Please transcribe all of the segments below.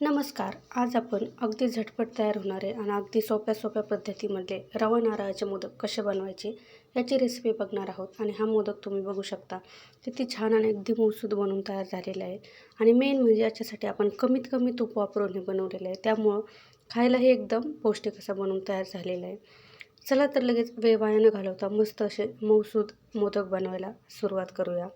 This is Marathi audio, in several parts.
नमस्कार. आज आपण अगदी झटपट तयार होणारे आणि अगदी सोप्या सोप्या पद्धतीमध्ये रवा नारळाचे मोदक कसे बनवायचे याची रेसिपी बघणार आहोत आणि हा मोदक तुम्ही बघू शकता. किती छान आणि अगदी मऊसूद बनवून तयार झालेला आहे. आणि मेन म्हणजे याच्यासाठी आपण कमीत कमी तूप वापरून हे बनवलेलं आहे. त्यामुळं खायलाही एकदम पौष्टिक असं बनवून तयार झालेलं आहे. चला तर लगेच वेळ वाया न घालवता मस्त असे मऊसूद मोदक बनवायला सुरुवात करूया.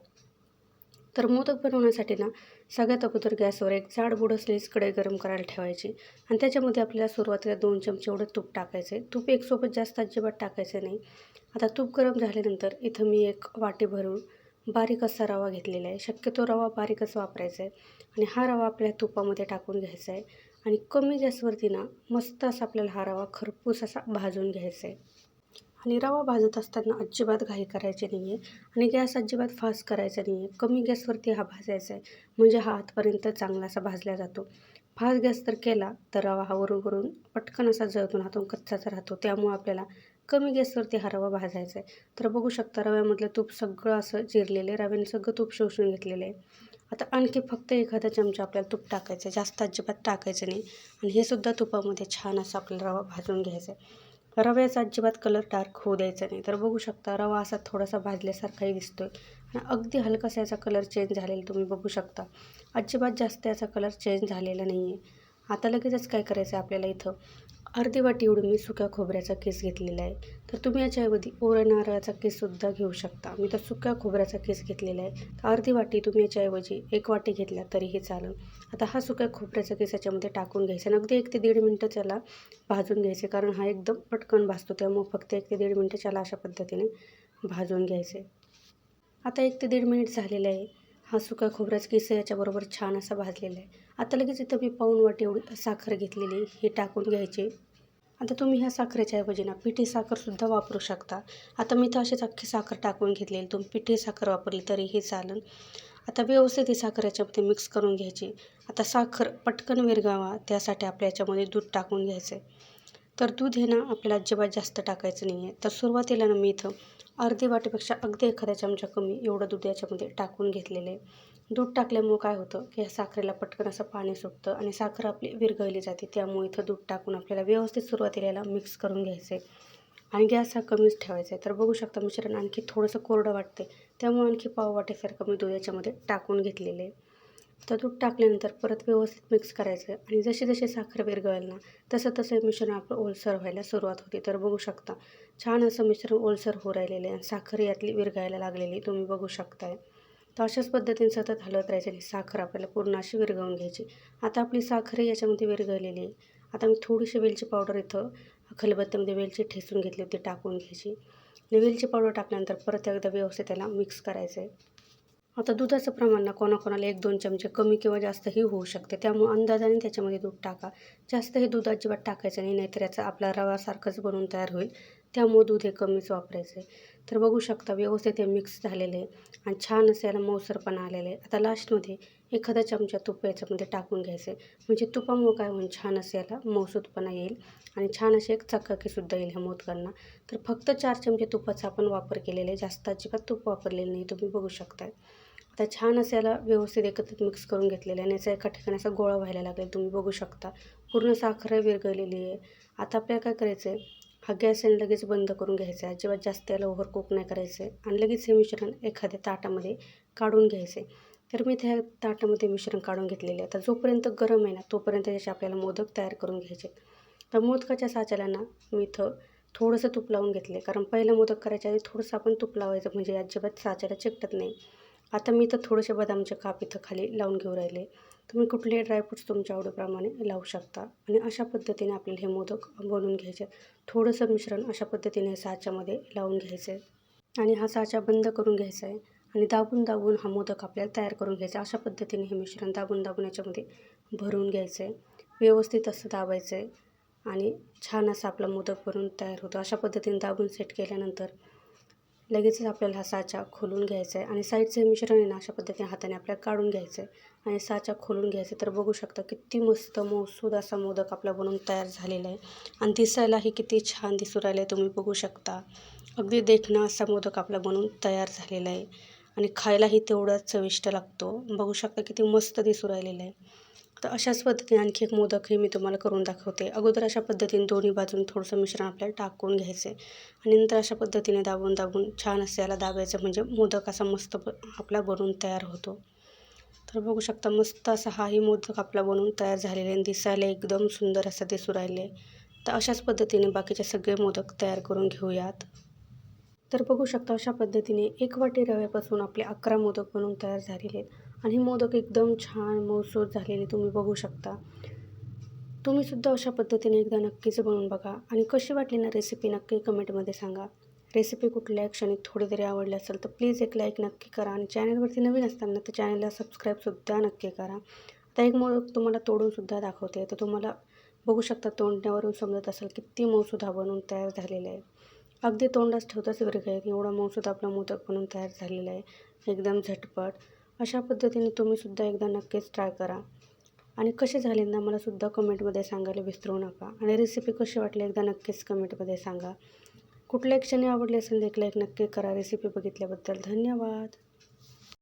तर मोदक बनवण्यासाठी ना सगळ्यात अगोदर गॅसवर एक जाड बुड असलेलीच कढई गरम करायला ठेवायची. आणि त्याच्यामध्ये आपल्याला सुरुवातीला दोन चमचे एवढं तूप टाकायचं आहे तूप एकसोबत जास्त अजिबात टाकायचं नाही. आता तूप गरम झाल्यानंतर इथं मी एक वाटी भरून बारीक असा रवा घेतलेला आहे. शक्यतो रवा बारीकच वापरायचा आहे आणि हा रवा आपल्या तुपामध्ये टाकून घ्यायचा आहे आणि कमी गॅसवरती ना मस्त असा आपल्याला हा रवा खरपूस असा भाजून घ्यायचा आहे आणि रवा भाजत असताना अजिबात घाई करायची नाही आहे आणि गॅस अजिबात फास्ट करायचा नाही आहे कमी गॅसवरती हा भाजायचा आहे म्हणजे हा आतपर्यंत चांगला असा भाजला जातो. फास्ट गॅस तर केला तर रवा हा वरून वरून पटकन असा जळतून हातून कच्चाचा राहतो. त्यामुळे आपल्याला कमी गॅसवरती हा रवा भाजायचा आहे तर बघू शकता रव्यामधलं तूप सगळं असं जिरलेलं आहे. रव्याने सगळं तूप शोषून घेतलेलं आहे. आता आणखी फक्त एखादा चमचा आपल्याला तूप टाकायचं आहे जास्त अजिबात टाकायचं नाही. आणि हे सुद्धा तुपामध्ये छान असं आपल्याला रवा भाजून घ्यायचा आहे रव्याचा अजिबात कलर डार्क होऊ द्यायचा नाही. तर बघू शकता रवा असा थोडासा भाजल्यासारखाही दिसतोय. आणि अगदी हलकासा याचा कलर चेंज झालेला तुम्ही बघू शकता. अजिबात जास्त याचा कलर चेंज झालेला नाही आहे आता लगेचच काय करायचं आहे आपल्याला इथं? अर्धी वाटी एवढून मी सुक्या खोबऱ्याचा केस घेतलेला आहे. तर तुम्ही याच्याऐवजी ओरा नारळाचा केससुद्धा घेऊ शकता. मी तर सुक्या खोबऱ्याचा केस घेतलेला आहे. तर अर्धी वाटी तुम्ही याच्याऐवजी एक वाटी घेतल्या तरीही चालेल. आता हा सुक्या खोबऱ्याचा केस याच्यामध्ये टाकून घ्यायचा आणि अगदी एक ते दीड मिनटं त्याला भाजून घ्यायचे कारण हा एकदम पटकन भाजतो. त्यामुळे फक्त एक ते दीड मिनटं त्याला अशा पद्धतीने भाजून घ्यायचे. आता एक ते दीड मिनिट झालेलं आहे. हा सुका खोबऱ्याचा केस याच्याबरोबर छान असा भाजलेला आहे. आता लगेच इथं मी पाऊण वाटी एवढी साखर घेतलेली हे टाकून घ्यायची. आता तुम्ही ह्या साखरेच्या ऐवजी ना पिठी साखरसुद्धा वापरू शकता. आता मी तर अशीच अख्खी साखर टाकून घेतलेली. तुम्ही पिठी साखर वापरली तरीही चालेल. आता व्यवस्थित ही साखर याच्यामध्ये मिक्स करून घ्यायची. आता साखर पटकन विरगावा त्यासाठी आपल्या याच्यामध्ये दूध टाकून घ्यायचं आहे तर दूध हे ना आपल्याला अजिबात जास्त टाकायचं नाही आहे तर सुरुवातीला ना मी इथं अर्धी वाटीपेक्षा अगदी एखाद्या चमचा कमी एवढं दूध याच्यामध्ये टाकून घेतलेलं. आहे दूध टाकल्यामुळं काय होतं की ह्या साखरेला पटकन असं पाणी सुटतं आणि साखर आपली विरघळली जाते. त्यामुळे इथं दूध टाकून आपल्याला व्यवस्थित सुरुवातीला याला मिक्स करून घ्यायचं आहे आणि गॅस हा कमीच ठेवायचा आहे. तर बघू शकता मिश्रण आणखी थोडंसं कोरडं वाटते त्यामुळे आणखी पाव वाटेसारखं मी दूध याच्यामध्ये टाकून घेतलेले. आहे तर दूध टाकल्यानंतर परत व्यवस्थित मिक्स करायचं. आणि जशी जशी साखर विरघळेल ना तसं तसं मिश्रण आपलं ओलसर व्हायला सुरुवात होते. तर बघू शकता छान असं मिश्रण ओलसर हो राहिलेलं आहे. आणि साखर यातली विरघळायला लागलेली तुम्ही बघू शकताय. तर अशाच पद्धतीने सतत हलवत राहायचं आणि साखर आपल्याला पूर्ण अशी विरघळून घ्यायची. आता आपली साखरही याच्यामध्ये विरघळलेली आहे. आता मी थोडीशी वेलची पावडर इथं खलबत्त्यामध्ये वेलची ठेसून घेतली होती टाकून घ्यायची. आणि वेलची पावडर टाकल्यानंतर परत एकदा व्यवस्थित त्याला मिक्स करायचं आहे आता दुधाचं प्रमाण ना कोणाकोणाला एक दोन चमचे कमी किंवा जास्तही होऊ शकते. त्यामुळे अंदाजाने त्याच्यामध्ये दूध टाका. जास्त हे दूध अजिबात टाकायचं नाही नाहीतर याचा आपला रवासारखंच बनवून तयार होईल. त्यामुळे दूध हे कमीच वापरायचं आहे. तर बघू शकता व्यवस्थित हे मिक्स झालेलं आहे आणि छान असं याला मौसरपणा आलेलं आहे. आता लास्टमध्ये एखादा चमचा तूप याच्यामध्ये टाकून घ्यायचं आहे. म्हणजे तुपामुळं काय होईल? छान असं याला मौसूदपणा येईल आणि छान असे एक चकाकीसुद्धा येईल ह्या मोदकांना. तर फक्त चार चमचे तुपाचा आपण वापर केलेला आहे. जास्त अजिबात तूप वापरलेलं नाही. तुम्ही बघू शकता आता छान असं याला व्यवस्थित एकत्रित मिक्स करून घेतलेलं आहे आणि याचा एका ठिकाणी असा गोळा व्हायला लागेल तुम्ही बघू शकता. पूर्ण साखर विरघळलेली आहे. आता आपल्याला काय करायचं आहे हा गॅस आणि लगेच बंद करून घ्यायचा. आहे अजिबात जास्त याला ओव्हर कुक नाही करायचं. आहे आणि लगेच हे मिश्रण एखाद्या ताटामध्ये काढून घ्यायचं. आहे तर मी त्या ताटामध्ये मिश्रण काढून घेतलेले आहे. आता जोपर्यंत गरम आहे ना तोपर्यंत त्याचे आपल्याला मोदक तयार करून घ्यायचे. तर मोदकाच्या साच्याला ना मी इथं थोडंसं तूप लावून घेतले कारण पहिलं मोदक करायच्या आधी थोडंसं आपण तूप लावायचं. म्हणजे अजिबात साच्याला चिकटत नाही. आता मी तर थोडेसे बदामचे काप इथं खाली लावून घेऊ राहिले. तुम्ही कुठलेही ड्रायफ्रूट्स तुमच्या आवडीप्रमाणे लावू शकता. आणि अशा पद्धतीने आपल्याला हे मोदक बनवून घ्यायचे. थोडंसं मिश्रण अशा पद्धतीने साच्यामध्ये लावून घ्यायचं. आहे आणि हा साचा बंद करून घ्यायचा आहे. आणि दाबून दाबून हा मोदक आपल्याला तयार करून घ्यायचा अशा पद्धतीने हे मिश्रण दाबून दाबून याच्यामध्ये भरून घ्यायचं. आहे व्यवस्थित असं दाबायचं आहे. आणि छान असा आपला मोदक बनवून तयार होतो. अशा पद्धतीने दाबून सेट केल्यानंतर लगेचच आपल्याला हा साचा खोलून घ्यायचा आहे आणि साईडचं मिश्रण आहे ना अशा पद्धतीने हाताने आपल्याला काढून घ्यायचं आहे. आणि साचा खोलून घ्यायचं तर बघू शकता किती मस्त मौसूद असा मोदक आपला बनवून तयार झालेला आहे. आणि दिसायलाही किती छान दिसू राहिलं आहे तुम्ही बघू शकता. अगदी देखणं असा मोदक आपला बनवून तयार झालेला आहे. आणि खायलाही तेवढाच चविष्ट लागतो. बघू शकता किती मस्त दिसू राहिलेलं आहे. तर अशाच पद्धतीने आणखी एक मोदकही मी तुम्हाला करून दाखवते. अगोदर अशा पद्धतीने दोन्ही बाजून थोडंसं मिश्रण आपल्याला टाकून घ्यायचं आहे आणि नंतर अशा पद्धतीने दाबून दाबून छान असं याला दाबायचं म्हणजे मोदक असा मस्त आपला बनवून तयार होतो. तर बघू शकता मस्त असा हाही मोदक आपला बनवून तयार झालेला आहे आणि दिसायला एकदम सुंदर असं दिसू राहिले. तर अशाच पद्धतीने बाकीचे सगळे मोदक तयार करून घेऊयात. तर बघू शकता अशा पद्धतीने एक वाटी रव्यापासून आपले अकरा मोदक बनवून तयार झालेले आहेत. आणि मोदक एकदम छान मऊसूर झालेले तुम्ही बघू शकता. तुम्हीसुद्धा अशा पद्धतीने एकदा नक्कीच बनवून बघा आणि कशी वाटली ना रेसिपी नक्की कमेंटमध्ये सांगा. रेसिपी कुठल्या क्षणी थोडी तरी आवडली असेल तर प्लीज एक लाईक नक्की करा आणि चॅनलवरती नवीन असताना तर चॅनलला सबस्क्राईबसुद्धा नक्की करा. आता एक मोदक तुम्हाला तोडूनसुद्धा दाखवते. तर तुम्हाला बघू शकता तोंडण्यावरून समजत असेल किती मौसूद हा बनवून तयार झालेला आहे. अगदी तोंडास ठेवताच वर्ग आहे. एवढा मौसूद आपला मोदक बनवून तयार झालेला आहे. एकदम झटपट. अशा पद्धतीने तुम्हीसुद्धा एकदा नक्कीच ट्राय करा. आणि कसे झाले ना मला सुद्धा कमेंटमध्ये सांगायला विसरू नका. आणि रेसिपी कशी वाटली एकदा नक्कीच कमेंटमध्ये सांगा. कुठल्या क्षणी आवडली असेल देखील एक नक्की करा. रेसिपी बघितल्याबद्दल धन्यवाद.